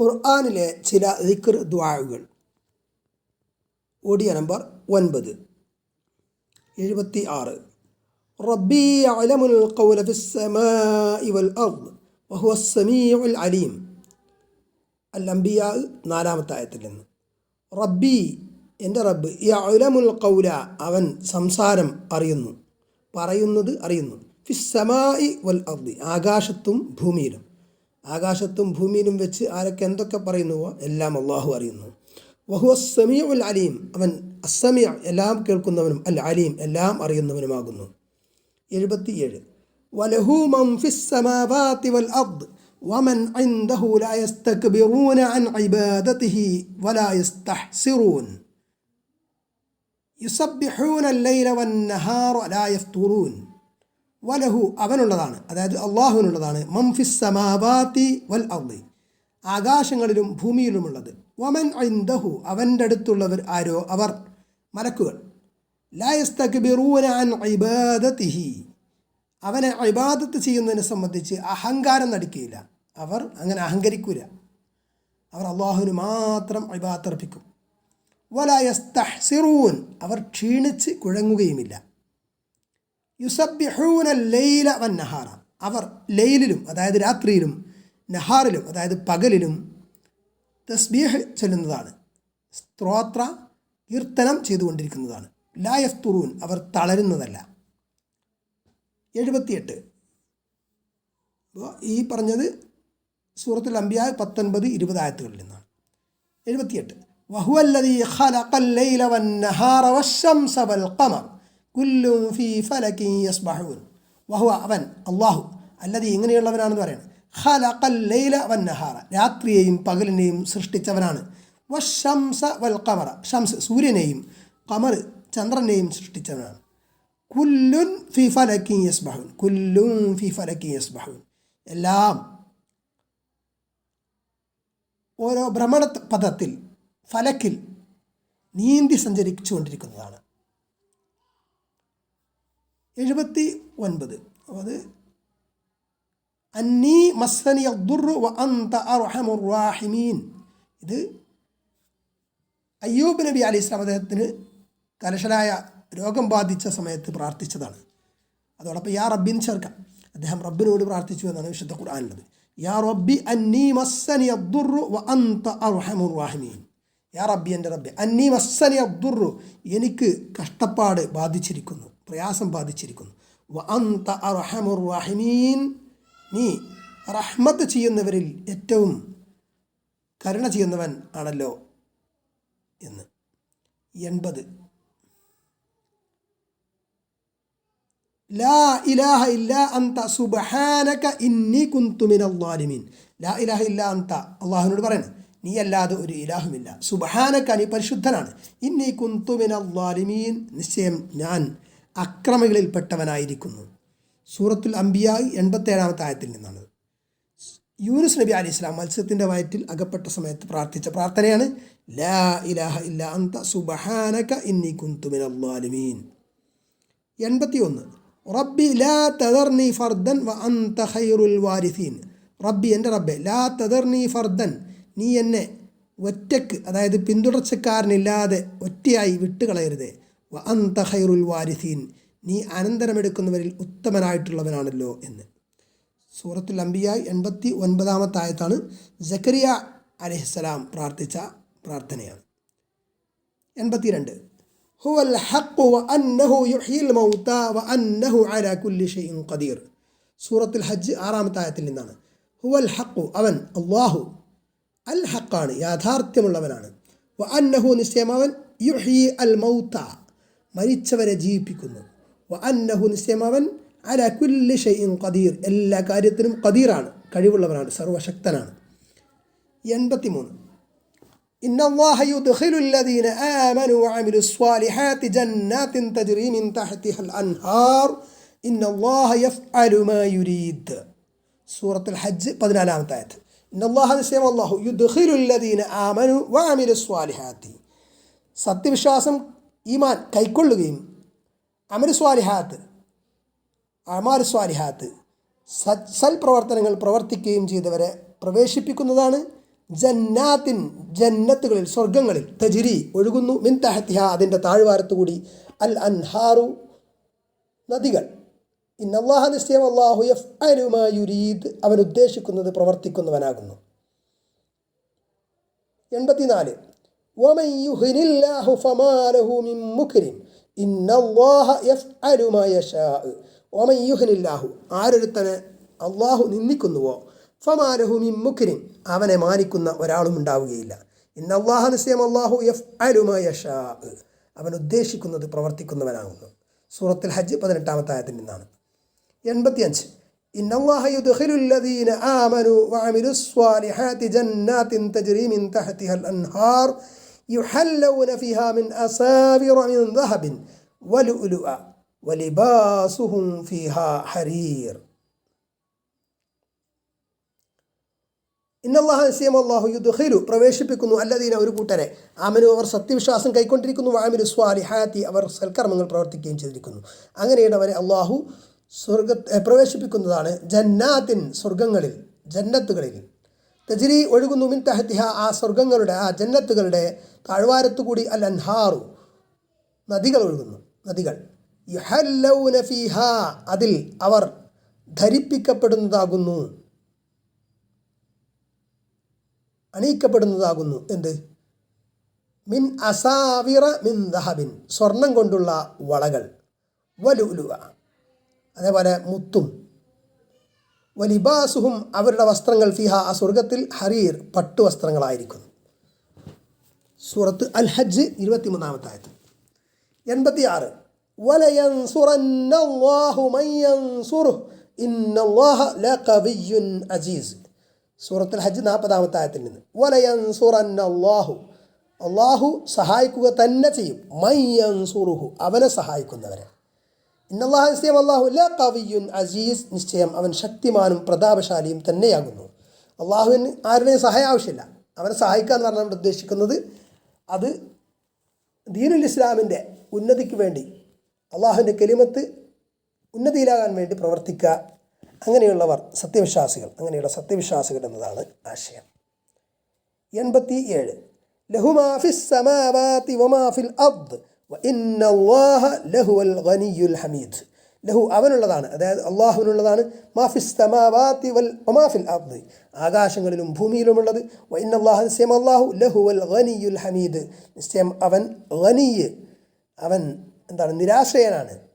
ഖുർആാനിലെ ചില ദിക്ർ ദ്വാഴുകൾ ഓഡിയോ നമ്പർ ഒൻപത്. എഴുപത്തി ആറ് റബ്ബി അലമുൽ ഖൗല ഫിസ്സമാഇ വൽ അർദ് അലീം അൽ അംബിയ നാലാമത്തെ ആയത്തിൽ നിന്ന് റബ്ബി എന്റെ റബ്ബ് ഈ അലമുൽ കൗല അവൻ സംസാരം അറിയുന്നു. പറയുന്നത് അറിയുന്നു. ഫിസ്സമായി വൽ അർദി ആകാശത്തും ഭൂമിയിലും. ആകാശത്തും ഭൂമിയിലും വെച്ച് ആരൊക്കെ എന്തൊക്കെ പറയുന്നുവോ എല്ലാം അള്ളാഹു അറിയുന്നു വഹുവ സമീഉ ഉൽ അലീം അവൻ അസമിയ എല്ലാം കേൾക്കുന്നവനും അൽ അലീം എല്ലാം അറിയുന്നവനുമാകുന്നു എഴുപത്തിയേഴ് വലഹു മൻ ഫിസ് സമാവാതി വൽ അർദ് വമൻ عنده لا يستكبرون عن عبادته ولا يستحسرون يسبحون الليل والنهار لا يفترون വലഹു അവനുള്ളതാണ്. അതായത് അള്ളാഹുവിനുള്ളതാണ്. മംഫിസ് സമാവാത്തി വൽ അർദി. ആകാശങ്ങളിലും ഭൂമിയിലുമുള്ളത്. വമൻ ഐന്ദഹു അവന്റെ അടുത്തുള്ളവർ ആരോ? അവർ മലക്കുകൾ. ലായസ്തക്ബിറൂന അൻ ഇബാദത്തിഹി അവനെ ഇബാദത്ത് ചെയ്യുന്നതിനെ സംബന്ധിച്ച് അഹങ്കാരം നടിക്കുകയില്ല അവർ അങ്ങനെ അഹങ്കരിക്കൂല. അവർ അള്ളാഹുവിന് മാത്രം അഭിബാദർപ്പിക്കും വലായസ്തഹ്സിറൂൻ അവർ ക്ഷീണിച്ച് കുഴങ്ങുകയുമില്ല. യുസബ്യഹൂന ലൈല വൻ നഹാറ അവർ ലൈലിലും അതായത് രാത്രിയിലും നഹാറിലും അതായത് പകലിലും തസ്ബീഹ് ചൊല്ലുന്നതാണ്. സ്ത്രോത്ര കീർത്തനം ചെയ്തുകൊണ്ടിരിക്കുന്നതാണ്. ലായസ്തുറൂൻ അവർ തളരുന്നതല്ല. എഴുപത്തിയെട്ട്. ഈ പറഞ്ഞത് സൂറത്തുൽ അംബിയ പത്തൊൻപത് ഇരുപത് ആയത്തുകളിൽ നിന്നാണ്. എഴുപത്തിയെട്ട്. വഹുവല്ലതി ഖലഖൽ ലൈല വൻ നഹാറ വശംസ വൽ ഖമർ. കുല്ലും ഫീ ഫലക്കി യസ്ബഹൂൻ. വഹുവ അവൻ അള്ളാഹു അല്ലതി ഇങ്ങനെയുള്ളവനാണെന്ന് പറയുന്നത് ഖലഖൽ ലൈല വൻ നഹാറ. രാത്രിയെയും പകലിനെയും സൃഷ്ടിച്ചവനാണ്. വശംസ വൽ കമറ ഷംസ് സൂര്യനെയും കമർ ചന്ദ്രനെയും സൃഷ്ടിച്ചവനാണ്. കുല്ലുൻ ഫി ഫലക്കി യസ്ബഹൂൻ. കുല്ലും ഫി ഫലക്കി യസ്ബഹൂൻ. എല്ലാം ഓരോ ഭ്രമണ പദത്തിൽ ഫലക്കിൽ നീന്തി സഞ്ചരിച്ചുകൊണ്ടിരിക്കുന്നതാണ്. എഴുപത്തി ഒൻപത് അത് അന്നീ മസ്സനി അബ്ദുറു വ അന്ത അർഹമുറാഹിമീൻ ഇത് അയ്യൂബ് നബി അലി ഇസ്ലാം അദ്ദേഹത്തിന് കലശലായ രോഗം ബാധിച്ച സമയത്ത് പ്രാർത്ഥിച്ചതാണ്. അതോടൊപ്പം യാ റബ്ബിൻ ചേർക്കാം. അദ്ദേഹം റബ്ബിനോട് പ്രാർത്ഥിച്ചു എന്നാണ് വിശുദ്ധ ഖുർആാനുള്ളത് യാ റബ്ബി അന്നീ മസ്സനി അബ്ദുറു വ അന്ത അർഹമുറാഹിമീൻ യാ റബ്ബി എന്റെ റബ്ബി അന്നീ മസ്സനി അബ്ദുറു എനിക്ക് കഷ്ടപ്പാട് ബാധിച്ചിരിക്കുന്നു. പ്രയാസം ബാധിച്ചിരിക്കുന്നു. വ അന്ത അർഹമുർ റാഹിമീൻ. നീ റഹ്മത്ത് ചെയ്യുന്നവരിൽ ഏറ്റവും കരുണ ചെയ്യുന്നവൻ ആണല്ലോ എന്ന്. എൺപത്. ലാ ഇലാഹ ഇല്ല അന്ത സുബഹാനക ഇന്നി കുന്തു മിനൽ ളാലിമീൻ ലാ ഇലാഹ ഇല്ല അന്ത അള്ളാഹുവിനോട് പറയണം നീ അല്ലാതെ ഒരു ഇലാഹുമില്ല. സുബഹാനക്ക നീ പരിശുദ്ധനാണ്. ഇന്നി കുന്തു മിനൽ ളാലിമീൻ നിശ്ചയം ഞാൻ അക്രമികളിൽപ്പെട്ടവനായിരിക്കുന്നു. സൂറത്തുൽ അംബിയായി എൺപത്തേഴാമത്തെ ആയത്തിൽ നിന്നാണ്. യൂനുസ് നബി അലി ഇസ്ലാം മത്സ്യത്തിന്റെ വയറ്റിൽ അകപ്പെട്ട സമയത്ത് പ്രാർത്ഥിച്ച പ്രാർത്ഥനയാണ് ലാ ഇലാഹ ഇല്ല അന്ത സുബഹാനക ഇന്നി കുന്തു മിനൽ ളാലിമീൻ. എൺപത്തി ഒന്ന് റബ്ബി ലാ തദർനി ഫർദൻ വ അന്ത ഖൈറുൽ വാരിസീൻ. റബ്ബി എന്റെ റബ്ബെ ലാ തദർനി ഫർദൻ നീ എന്നെ ഒറ്റയ്ക്ക് അതായത് പിന്തുടർച്ചക്കാരനില്ലാതെ ഒറ്റയായി വിട്ടുകളയരുതേ. വ അന്ത ഖൈറുൽ വാരിസീൻ നീ അനന്തരമെടുക്കുന്നവരിൽ ഉത്തമനായിട്ടുള്ളവനാണല്ലോ എന്ന് സൂറത്തുൽ അംബിയായി എൺപത്തി ഒൻപതാമത്തെ ആയത്താണ് ജക്കരിയ അലഹിസ്സലാം പ്രാർത്ഥിച്ച പ്രാർത്ഥനയാണ് എൺപത്തിരണ്ട് هو الحق وأنه يحيي الموتى وأنه على كل شيء قدير സൂറത്തുൽ ഹജ്ജ് ആറാമത്തെ ആയത്തിൽ നിന്നാണ് ഹുവൽ ഹക്കു അവൻ അള്ളാഹു അൽ ഹക്കാണ് യാഥാർത്ഥ്യമുള്ളവനാണ് വ അന്നഹു നിശ്ചയം അവൻ യുഹി അൽ മൗത്ത മരിച്ചവരെ ജീവിപ്പിക്കുന്നു വ അന്നഹു നിശ്ചയം അവൻ അല കുല്ലി ഷെയ്ൻ ഖദീർ എല്ലാ കാര്യത്തിനും ഖദീറാണ് കഴിവുള്ളവനാണ് സർവശക്തനാണ് എൺപത്തിമൂന്ന് إن الله يدخل الذين آمنوا وعملوا الصالحات جنات تجري من تحتها الأنهار إن الله يفعل ما يريد سورة الحج പതിനാലാമത്തെ ആയത്ത് إن الله നിശ്ചയം അള്ളാഹു يدخل الذين آمنوا وعملوا الصالحات സത്യവിശ്വാസം ഈമാൻ കൈക്കൊള്ളുകയും അമരസ്വാലിഹാത്ത് സ്വാലിഹാത്ത് അമാർ സ്വാലിഹാത്ത് സൽ പ്രവർത്തനങ്ങൾ പ്രവർത്തിക്കുകയും ചെയ്തവരെ പ്രവേശിപ്പിക്കുന്നതാണ് ജന്നാത്തിൻ ജന്നത്തുകളിൽ സ്വർഗങ്ങളിൽ തജിരി ഒഴുകുന്നു മിൻ തഹത്തിഹ അതിന്റെ താഴ്വാരത്തുകൂടി അൽ അൻഹാറു നദികൾ. ഇന്നല്ലാഹ നിശ്ചയം അള്ളാഹു എഫ് അനുമായുരീദ് അവൻ ഉദ്ദേശിക്കുന്നത് പ്രവർത്തിക്കുന്നവനാകുന്നു. എൺപത്തിനാല് ومن يهن الله فما له من مكرم إن الله يفعل ما يشاء ومن يهن الله ആരൊരുത്തനെ അള്ളാഹു നിന്ദിക്കുന്നുവോ ഫമാലഹു മിൻ മുക്രിം അവനെ മാനിക്കുന്ന ഒരാളും ഉണ്ടാവുകയില്ല ഇന്ന അള്ളാഹ നിശ്ചയം അള്ളാഹു എഫ് അലുമ യഷാ അവൻ ഉദ്ദേശിക്കുന്നത് പ്രവർത്തിക്കുന്നവനാകുന്നു സൂറത്തിൽ ഹജ്ജ് പതിനെട്ടാമത്തെ ആയത്തിൽ നിന്നാണ് എൺപത്തിയഞ്ച് إن الله يدخل الذين آمنوا وعملوا الصالحات جنات تجري من تحتها الأنهار يحلون فيها من أساور من ذهب ولؤلؤا ولباسهم فيها حرير ഇന്നല്ലാഹ നിശ്ചയം അള്ളാഹു യുദ്ഖിലു പ്രവേശിപ്പിക്കുന്നു അല്ലദീന ഒരു കൂട്ടരെ ആമനു അവർ സത്യവിശ്വാസം കൈക്കൊണ്ടിരിക്കുന്നു വാമിലു സ്വാലിഹാത്തി അവർ സൽക്കർമ്മങ്ങൾ പ്രവർത്തിക്കുകയും ചെയ്തിരിക്കുന്നു അങ്ങനെയാണ് അവരെ അള്ളാഹു സ്വർഗ പ്രവേശിപ്പിക്കുന്നതാണ് ജന്നാത്തിൻ സ്വർഗങ്ങളിൽ ജന്നത്തുകളിൽ തജിരി ഒഴുകുന്നു മിൻ തഹത്തിഹ ആ സ്വർഗങ്ങളുടെ ആ ജന്നത്തുകളുടെ താഴ്വാരത്തുകൂടി അൽ അൻഹാറു നദികൾ ഒഴുകുന്നു നദികൾ. അതിൽ അവർ ധരിപ്പിക്കപ്പെടുന്നതാകുന്നു. അണിയിക്കപ്പെടുന്നതാകുന്നു എന്ത്? മിൻ അസാവിറ മിൻ ദഹബിൻ സ്വർണം കൊണ്ടുള്ള വളകൾ. വലുലുവ അതേപോലെ മുത്തും. വലിബാസുഹും അവരുടെ വസ്ത്രങ്ങൾ ഫിഹ ആ സ്വർഗത്തിൽ ഹരീർ പട്ടുവസ്ത്രങ്ങളായിരിക്കുന്നു സൂറത്ത് അൽ ഹജ്ജ് ഇരുപത്തിമൂന്നാമത്തെ ആയത് എൺപത്തി ആറ് അജീസ്. സൂറത്തുൽ ഹജ്ജ് നാൽപ്പതാമത്തെ ആയത്തിൽ നിന്ന്. വലയൻസുറന്നല്ലാഹു അള്ളാഹു സഹായിക്കുക തന്നെ ചെയ്യും. മയ്യൻസുറുഹു അവനെ സഹായിക്കുന്നവരെ. ഇന്നല്ലാഹു നിശ്ചയം അള്ളാഹു ലാ കവിയുൻ അസീസ്. നിശ്ചയം അവൻ ശക്തിമാനും പ്രതാപശാലിയും തന്നെയാകുന്നു. അള്ളാഹുവിന് ആരുടെയും സഹായം ആവശ്യമില്ല. അവനെ സഹായിക്കുക എന്ന് പറഞ്ഞാൽ ഉദ്ദേശിക്കുന്നത്. അത് ദീനുൽ ഇസ്ലാമിന്റെ ഉന്നതിക്ക് വേണ്ടി അള്ളാഹുവിന്റെ കെലിമത്ത് ഉന്നതിയിലാകാൻ വേണ്ടി പ്രവർത്തിക്കുക. അങ്ങനെയുള്ളവർ സത്യവിശ്വാസികൾ. അങ്ങനെയുള്ള സത്യവിശ്വാസികൾ എന്നതാണ് ആശയം. എൺപത്തി ഏഴ് ലഹുമാഫിസ് സമാവാതി വമാഫിൽ അബ്ദ് ഗനിയുൽ ഹമീദ്. ലഹു അവനുള്ളതാണ് അതായത് അള്ളാഹുവിനുള്ളതാണ്. മാഫിസ് സമാവാത്തി വൽ ഒമാഫിൽ അബ്ദ് ആകാശങ്ങളിലും ഭൂമിയിലുമുള്ളത്. ഇന്നല്ലാഹ നിശ്ചയം അള്ളാഹു ലഹുവൽ ഗനിയുൽ ഹമീദ്. നിശ്ചയം അവൻ ഗനിയ് അവൻ എന്താണ് നിരാശ്രയനാണ്.